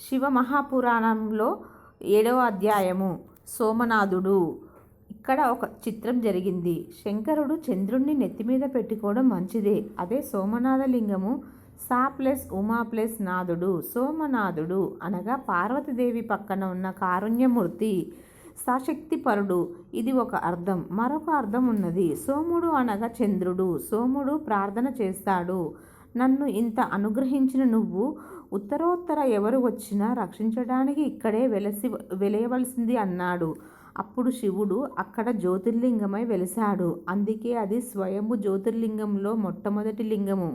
శివ మహాపురాణంలో ఏడవ అధ్యాయము. సోమనాథుడు. ఇక్కడ ఒక చిత్రం జరిగింది. శంకరుడు చంద్రుణ్ణి నెత్తిమీద పెట్టుకోవడం మంచిదే. అదే సోమనాథ లింగము సా ప్లస్ ఉమా ప్లస్ నాథుడు. సోమనాథుడు అనగా పార్వతీదేవి పక్కన ఉన్న కారుణ్యమూర్తి. సశక్తిపరుడు. ఇది ఒక అర్థం. మరొక అర్థం ఉన్నది. సోముడు అనగా చంద్రుడు. సోముడు ప్రార్థన చేస్తాడు. నన్ను ఇంత అనుగ్రహించిన నువ్వు ఉత్తరోత్తర ఎవరు వచ్చినా రక్షించడానికి ఇక్కడే వెలసి వెలయవలసింది అన్నాడు. అప్పుడు శివుడు అక్కడ జ్యోతిర్లింగమై వెలిశాడు. అందుకే అది స్వయంభు జ్యోతిర్లింగంలో మొట్టమొదటి లింగము.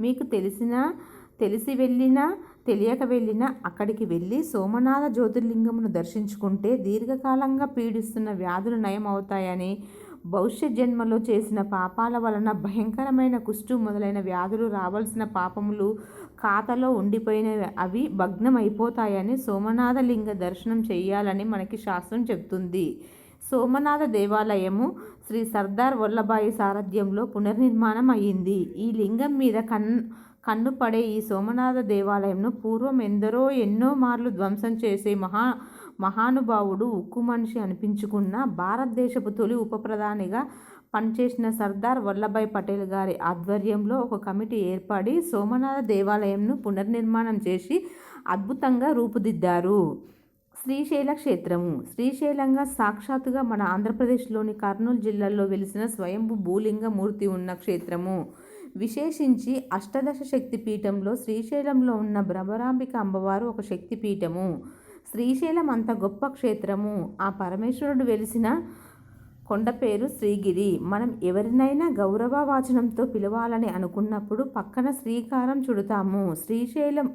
మీకు తెలిసినా తెలిసి వెళ్ళినా తెలియక వెళ్ళినా అక్కడికి వెళ్ళి సోమనాథ జ్యోతిర్లింగమును దర్శించుకుంటే దీర్ఘకాలంగా పీడిస్తున్న వ్యాధులు నయం అవుతాయని భవిష్యత్ జన్మలో చేసిన పాపాల వలన భయంకరమైన కుష్టు మొదలైన వ్యాధులు రావాల్సిన పాపములు ఖాతాలో ఉండిపోయినవి అవి భగ్నమైపోతాయని సోమనాథ లింగ దర్శనం చేయాలని మనకి శాస్త్రం చెప్తుంది. సోమనాథ దేవాలయము శ్రీ సర్దార్ వల్లభాయి సారథ్యంలో పునర్నిర్మాణం అయ్యింది. ఈ లింగం మీద కన్ కన్ను పడే ఈ సోమనాథ దేవాలయంను పూర్వం ఎందరో ఎన్నో మార్లు ధ్వంసం చేసే మహా మహానుభావుడు ఉక్కు మనిషి అనిపించుకున్న భారతదేశపు తొలి ఉప ప్రధానిగా పనిచేసిన సర్దార్ వల్లభాయ్ పటేల్ గారి ఆధ్వర్యంలో ఒక కమిటీ ఏర్పడి సోమనాథ దేవాలయంను పునర్నిర్మాణం చేసి అద్భుతంగా రూపుదిద్దారు. శ్రీశైల క్షేత్రము. శ్రీశైలంగా సాక్షాత్తుగా మన ఆంధ్రప్రదేశ్లోని కర్నూలు జిల్లాలో వెలిసిన స్వయంభు భూలింగ మూర్తి ఉన్న క్షేత్రము. విశేషించి అష్టదశ శక్తిపీఠంలో శ్రీశైలంలో ఉన్న భ్రమరాంబిక అమ్మవారు ఒక శక్తి పీఠము శ్రీశైలం అంత గొప్ప క్షేత్రము. ఆ పరమేశ్వరుడు వెలిసిన కొండ పేరు శ్రీగిరి. మనం ఎవరినైనా గౌరవవాచనంతో పిలవాలని అనుకున్నప్పుడు పక్కన శ్రీకారం చుడతాము. శ్రీశైలం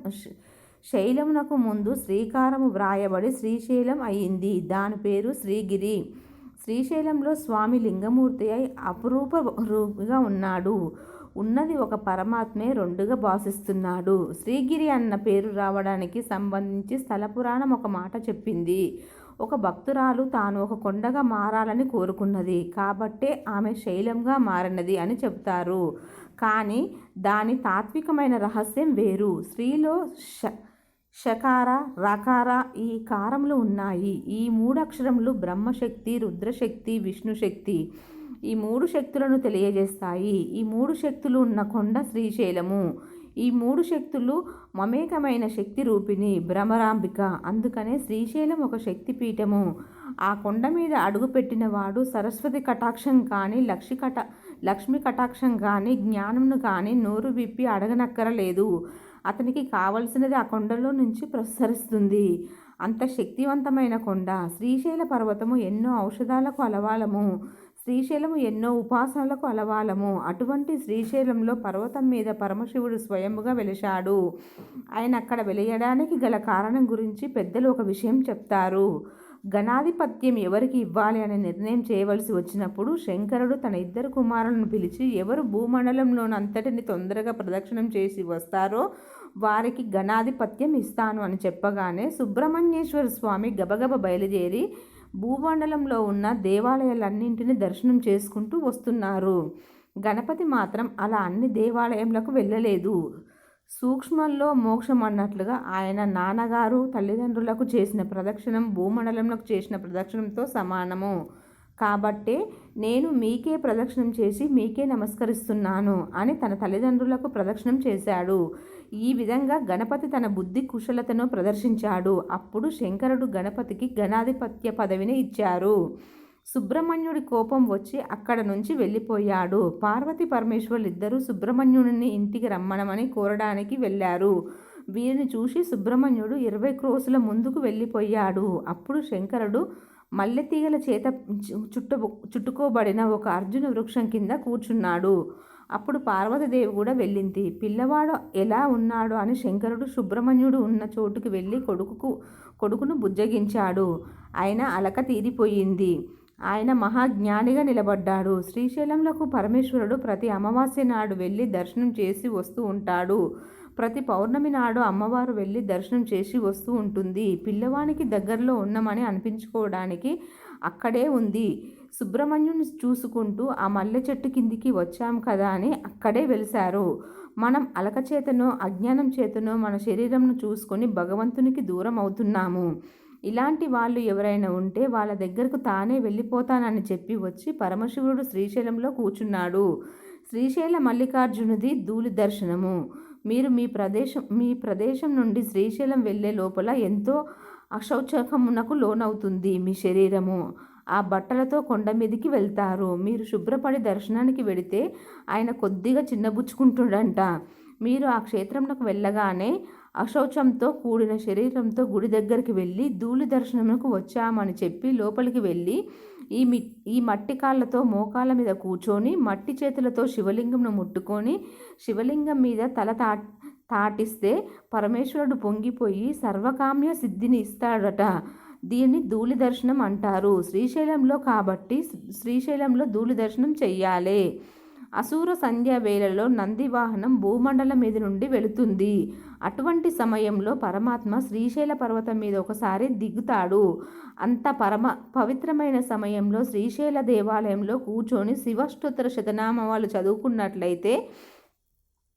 శైలమునకు ముందు శ్రీకారము వ్రాయబడి శ్రీశైలం అయింది. దాని పేరు శ్రీగిరి. శ్రీశైలంలో స్వామి లింగమూర్తి అయి అపురూప అపురూపగా ఉన్నాడు. ఉన్నది ఒక పరమాత్మే రెండుగా భాషిస్తున్నాడు. శ్రీగిరి అన్న పేరు రావడానికి సంబంధించి స్థల పురాణం ఒక మాట చెప్పింది. ఒక భక్తురాలు తాను ఒక కొండగా మారాలని కోరుకున్నది. కాబట్టే ఆమె శైలంగా మారినది అని చెప్తారు కానీ దాని తాత్వికమైన రహస్యం వేరు. స్త్రీలో ష షకార రకార ఈ కారములు ఉన్నాయి. ఈ మూడు అక్షరములు బ్రహ్మశక్తి రుద్రశక్తి విష్ణుశక్తి ఈ మూడు శక్తులను తెలియజేస్తాయి. ఈ మూడు శక్తులు ఉన్న కొండ శ్రీశైలము. ఈ మూడు శక్తులు మమేకమైన శక్తి రూపిణి భ్రమరాంబిక. అందుకనే శ్రీశైలం ఒక శక్తిపీఠము. ఆ కొండ మీద అడుగుపెట్టిన వాడు సరస్వతి కటాక్షం కానీ లక్ష్మి కట లక్ష్మి కటాక్షం కానీ జ్ఞానంను కానీ నోరు విప్పి అడగనక్కరలేదు. అతనికి కావలసినది ఆ కొండలో నుంచి ప్రసరిస్తుంది. అంత శక్తివంతమైన కొండ. శ్రీశైల పర్వతము ఎన్నో ఔషధాలకు అలవాలము. శ్రీశైలము ఎన్నో ఉపాసనలకు అలవాలము. అటువంటి శ్రీశైలంలో పర్వతం మీద పరమశివుడు స్వయంగా వెలిశాడు. ఆయన అక్కడ వెలియడానికి గల కారణం గురించి పెద్దలు ఒక విషయం చెప్తారు. గణాధిపత్యం ఎవరికి ఇవ్వాలి అనే నిర్ణయం చేయవలసి వచ్చినప్పుడు శంకరుడు తన ఇద్దరు కుమారులను పిలిచి ఎవరు భూమండలంలోనంతటిని తొందరగా ప్రదక్షిణం చేసి వస్తారో వారికి గణాధిపత్యం ఇస్తాను అని చెప్పగానే సుబ్రహ్మణ్యేశ్వర స్వామి గబగబ బయలుదేరి భూమండలంలో ఉన్న దేవాలయాలన్నింటినీ దర్శనం చేసుకుంటూ వస్తున్నారు. గణపతి మాత్రం అలా అన్ని దేవాలయంలకు వెళ్ళలేదు. సూక్ష్మంలో మోక్షం అన్నట్లుగా ఆయన నాన్నగారు తల్లిదండ్రులకు చేసిన ప్రదక్షిణం భూమండలంలో చేసిన ప్రదక్షిణంతో సమానము. కాబట్టే నేను మీకే ప్రదక్షిణం చేసి మీకే నమస్కరిస్తున్నాను అని తన తల్లిదండ్రులకు ప్రదక్షిణం చేశాడు. ఈ విధంగా గణపతి తన బుద్ధి కుశలతను ప్రదర్శించాడు. అప్పుడు శంకరుడు గణపతికి గణాధిపత్య పదవిని ఇచ్చారు. సుబ్రహ్మణ్యుడి కోపం వచ్చి అక్కడ నుంచి వెళ్ళిపోయాడు. పార్వతి పరమేశ్వరులు ఇద్దరూ సుబ్రహ్మణ్యుడిని ఇంటికి రమ్మనమని కోరడానికి వెళ్ళారు. వీరిని చూసి సుబ్రహ్మణ్యుడు ఇరవై క్రోసుల ముందుకు వెళ్ళిపోయాడు. అప్పుడు శంకరుడు మల్లెతీగల చేత చుట్టు చుట్టుకోబడిన ఒక అర్జున వృక్షం కింద కూర్చున్నాడు. అప్పుడు పార్వతీదేవి కూడా వెళ్ళింది. పిల్లవాడు ఎలా ఉన్నాడు అని శంకరుడు సుబ్రహ్మణ్యుడు ఉన్న చోటుకి వెళ్ళి కొడుకుకు కొడుకును బుజ్జగించాడు. ఆయన అలక తీరిపోయింది. ఆయన మహాజ్ఞానిగా నిలబడ్డాడు. శ్రీశైలంలకు పరమేశ్వరుడు ప్రతి అమావాస్య నాడు వెళ్ళి దర్శనం చేసి వస్తూ ఉంటాడు. ప్రతి పౌర్ణమి నాడు అమ్మవారు వెళ్ళి దర్శనం చేసి వస్తూ ఉంటుంది. పిల్లవానికి దగ్గరలో ఉన్నామని అనిపించుకోవడానికి అక్కడే ఉంది. సుబ్రహ్మణ్యుని చూసుకుంటూ ఆ మల్లె చెట్టు కిందికి వచ్చాం కదా అని అక్కడే వెలిశారు. మనం అలక చేతనో అజ్ఞానం చేతనో మన శరీరంను చూసుకొని భగవంతునికి దూరం అవుతున్నాము. ఇలాంటి వాళ్ళు ఎవరైనా ఉంటే వాళ్ళ దగ్గరకు తానే వెళ్ళిపోతానని చెప్పి వచ్చి పరమశివుడు శ్రీశైలంలో కూర్చున్నాడు. శ్రీశైల మల్లికార్జునుది ధూళి దర్శనము. మీరు మీ ప్రదేశం మీ ప్రదేశం నుండి శ్రీశైలం వెళ్ళే లోపల ఎంతో అశౌచకమునకు లోనవుతుంది మీ శరీరము. ఆ బట్టలతో కొండ మీదకి వెళ్తారు. మీరు శుభ్రపడి దర్శనానికి వెడితే ఆయన కొద్దిగా చిన్నబుచ్చుకుంటుండంట. మీరు ఆ క్షేత్రంలోకి వెళ్ళగానే అశౌచంతో కూడిన శరీరంతో గుడి దగ్గరికి వెళ్ళి ధూళి దర్శనమునకు వచ్చామని చెప్పి లోపలికి వెళ్ళి ఈ మి ఈ మట్టి కాళ్ళతో మోకాళ్ళ మీద కూర్చొని మట్టి చేతులతో శివలింగంను ముట్టుకొని శివలింగం మీద తల తా తాటిస్తే పరమేశ్వరుడు పొంగిపోయి సర్వకామ్య సిద్ధిని ఇస్తాడట. దీన్ని ధూళి దర్శనం అంటారు. శ్రీశైలంలో కాబట్టి శ్రీశైలంలో ధూళి దర్శనం చెయ్యాలి. అసూర సంధ్యా వేళలో నంది వాహనం భూమండలం మీద నుండి వెళుతుంది. అటువంటి సమయంలో పరమాత్మ శ్రీశైల పర్వతం మీద ఒకసారి దిగుతాడు. అంత పరమ పవిత్రమైన సమయంలో శ్రీశైల దేవాలయంలో కూర్చొని శివష్టోత్తర శతనామాలు చదువుకున్నట్లయితే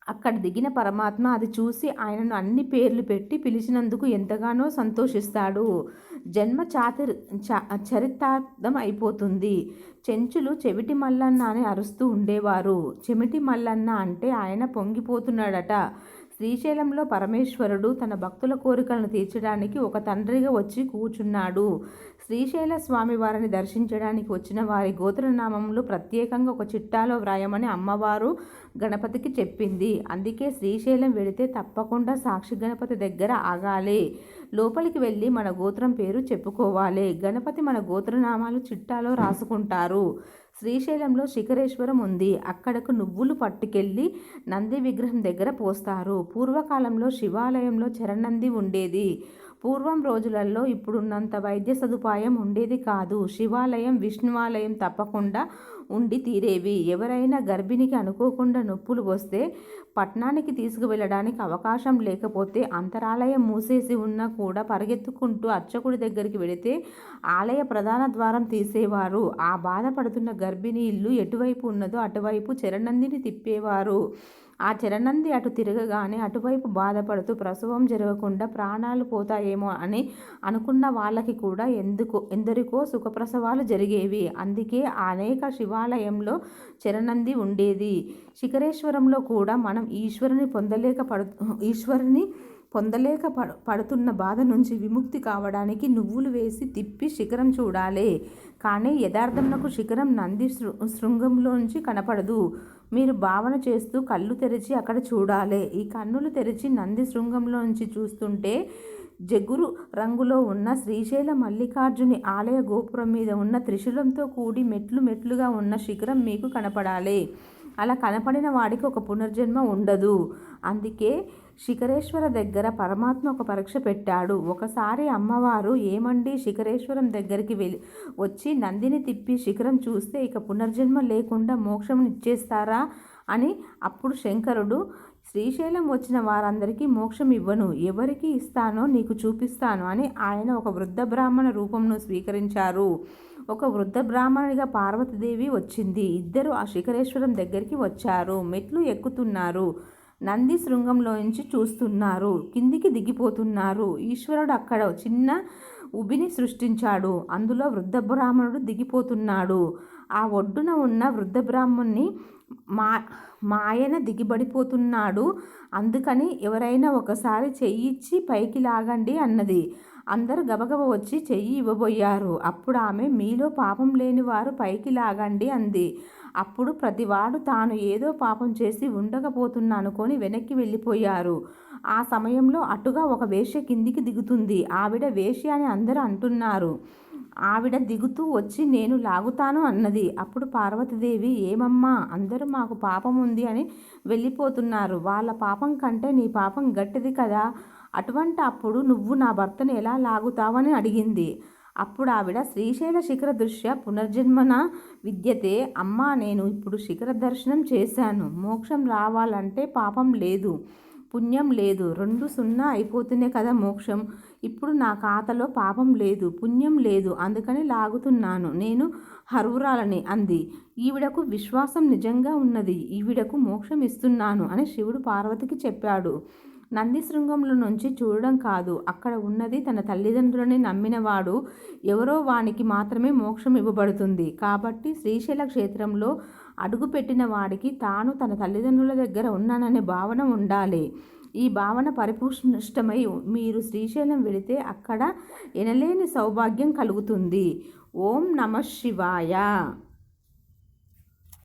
అక్కడ దిగిన పరమాత్మ అది చూసి ఆయనను అన్ని పేర్లు పెట్టి పిలిచినందుకు ఎంతగానో సంతోషిస్తాడు. జన్మ చాతిర్ చా చరితార్థం అయిపోతుంది. చెంచులు చెవిటి మల్లన్న అని అరుస్తూ ఉండేవారు. చెమిటి మల్లన్న అంటే ఆయన పొంగిపోతున్నాడట. శ్రీశైలంలో పరమేశ్వరుడు తన భక్తుల కోరికలను తీర్చడానికి ఒక తండ్రిగా వచ్చి కూర్చున్నాడు. శ్రీశైల స్వామి వారిని దర్శించడానికి వచ్చిన వారి గోత్రనామంలో ప్రత్యేకంగా ఒక చిట్టాలో వ్రాయమని అమ్మవారు గణపతికి చెప్పింది. అందుకే శ్రీశైలం వెళితే తప్పకుండా సాక్షి గణపతి దగ్గర ఆగాలి. లోపలికి వెళ్ళి మన గోత్రం పేరు చెప్పుకోవాలి. గణపతి మన గోత్రనామాలు చిట్టాలో రాసుకుంటారు. శ్రీశైలంలో శిఖరేశ్వరం ఉంది. అక్కడకు నువ్వులు పట్టుకెళ్ళి నంది విగ్రహం దగ్గర పోస్తారు. పూర్వకాలంలో శివాలయంలో చరణంది ఉండేది. పూర్వం రోజులలో ఇప్పుడున్నంత వైద్య సదుపాయం ఉండేది కాదు. శివాలయం విష్ణువాలయం తప్పకుండా ఉండి తీరేవి. ఎవరైనా గర్భిణికి అనుకోకుండా నొప్పులు వస్తే పట్నానికి తీసుకువెళ్ళడానికి అవకాశం లేకపోతే అంతరాలయం మూసేసి ఉన్నా కూడా పరిగెత్తుకుంటూ అర్చకుడి దగ్గరికి వెళితే ఆలయ ప్రధాన ద్వారం తీసేవారు. ఆ బాధపడుతున్న గర్భిణీ ఇల్లు ఎటువైపు ఉన్నదో అటువైపు చరణందిని తిప్పేవారు. ఆ చరణంది అటు తిరగగానే అటువైపు బాధపడుతూ ప్రసవం జరగకుండా ప్రాణాలు పోతాయేమో అని అనుకున్న వాళ్ళకి కూడా ఎందుకో ఎందరికో సుఖప్రసవాలు జరిగేవి. అందుకే అనేక శివాలయంలో చరణంది ఉండేది. శిఖరేశ్వరంలో కూడా మనం ఈశ్వరుని పొందలేక పడు ఈశ్వరుని పొందలేక పడు పడుతున్న బాధ నుంచి విముక్తి కావడానికి నువ్వులు వేసి తిప్పి శిఖరం చూడాలి. కానీ యథార్థమునకు శిఖరం నంది శృ శృంగంలోంచి కనపడదు. మీరు భావన చేస్తూ కళ్ళు తెరిచి అక్కడ చూడాలి. ఈ కన్నులు తెరిచి నంది శృంగంలోంచి చూస్తుంటే జగురు రంగులో ఉన్న శ్రీశైల మల్లికార్జుని ఆలయ గోపురం మీద ఉన్న త్రిశూలంతో కూడి మెట్లు మెట్లుగా ఉన్న శిఖరం మీకు కనపడాలి. అలా కనపడిన వాడికి ఒక పునర్జన్మ ఉండదు. అందుకే శిఖరేశ్వర దగ్గర పరమాత్మ ఒక పరీక్ష పెట్టాడు. ఒకసారి అమ్మవారు ఏమండి? శిఖరేశ్వరం దగ్గరికి వెళ్ళి వచ్చి నందిని తిప్పి శిఖరం చూస్తే ఇక పునర్జన్మ లేకుండా మోక్షం ఇచ్చేస్తారా? అని అప్పుడు శంకరుడు శ్రీశైలం వచ్చిన వారందరికీ మోక్షం ఇవ్వను. ఎవరికి ఇస్తానో నీకు చూపిస్తాను అని ఆయన ఒక వృద్ధ బ్రాహ్మణ రూపంను స్వీకరించారు. ఒక వృద్ధ బ్రాహ్మణుడిగా పార్వతీదేవి వచ్చింది. ఇద్దరు ఆ శిఖరేశ్వరం దగ్గరికి వచ్చారు. మెట్లు ఎక్కుతున్నారు. నంది శృంగంలోంచి చూస్తున్నారు. కిందికి దిగిపోతున్నారు. ఈశ్వరుడు అక్కడ చిన్న ఉబిని సృష్టించాడు. అందులో వృద్ధ బ్రాహ్మణుడు దిగిపోతున్నాడు. ఆ ఒడ్డున ఉన్న వృద్ధ బ్రాహ్మణ్ణి మా మాయన దిగిబడిపోతున్నాడు. అందుకని ఎవరైనా ఒకసారి చెయ్యిచ్చి పైకి లాగండి అన్నది. అందరూ గబగబ వచ్చి చెయ్యి ఇవ్వబోయారు. అప్పుడు ఆమె మీలో పాపం లేని వారు పైకి లాగండి అంది. అప్పుడు ప్రతివాడు తాను ఏదో పాపం చేసి ఉండకపోతున్నా అనుకొని వెనక్కి వెళ్ళిపోయారు. ఆ సమయంలో అటుగా ఒక వేష్య కిందికి దిగుతుంది. ఆవిడ వేష్య అని అందరూ అంటున్నారు. ఆవిడ దిగుతూ వచ్చి నేను లాగుతాను అన్నది. అప్పుడు పార్వతీదేవి ఏమమ్మా అందరూ మాకు పాపం ఉంది అని వెళ్ళిపోతున్నారు. వాళ్ళ పాపం కంటే నీ పాపం గట్టిది కదా. అటువంటి అప్పుడు నువ్వు నా భర్తను ఎలా లాగుతావని అడిగింది. అప్పుడు ఆవిడ శ్రీశైల శిఖర దృశ్య పునర్జన్మన విద్యతే అమ్మ నేను ఇప్పుడు శిఖర దర్శనం చేశాను. మోక్షం రావాలంటే పాపం లేదు పుణ్యం లేదు. రెండు సున్నా అయిపోతేనే కదా మోక్షం. ఇప్పుడు నా ఖాతాలో పాపం లేదు పుణ్యం లేదు. అందుకని లాగుతున్నాను. నేను హరువురాలని అంది. ఈవిడకు విశ్వాసం నిజంగా ఉన్నది. ఈవిడకు మోక్షం ఇస్తున్నాను అని శివుడు పార్వతికి చెప్పాడు. నంది శృంగంలో నుంచి చూడడం కాదు. అక్కడ ఉన్నది తన తల్లిదండ్రులని నమ్మినవాడు. ఎవరో వానికి మాత్రమే మోక్షం ఇవ్వబడుతుంది. కాబట్టి శ్రీశైల క్షేత్రంలో అడుగుపెట్టిన వాడికి తాను తన తల్లిదండ్రుల దగ్గర ఉన్నాననే భావన ఉండాలి. ఈ భావన పరిపుష్టమై మీరు శ్రీశైలం వెళితే అక్కడ ఎనలేని సౌభాగ్యం కలుగుతుంది. ఓం నమ శివాయ.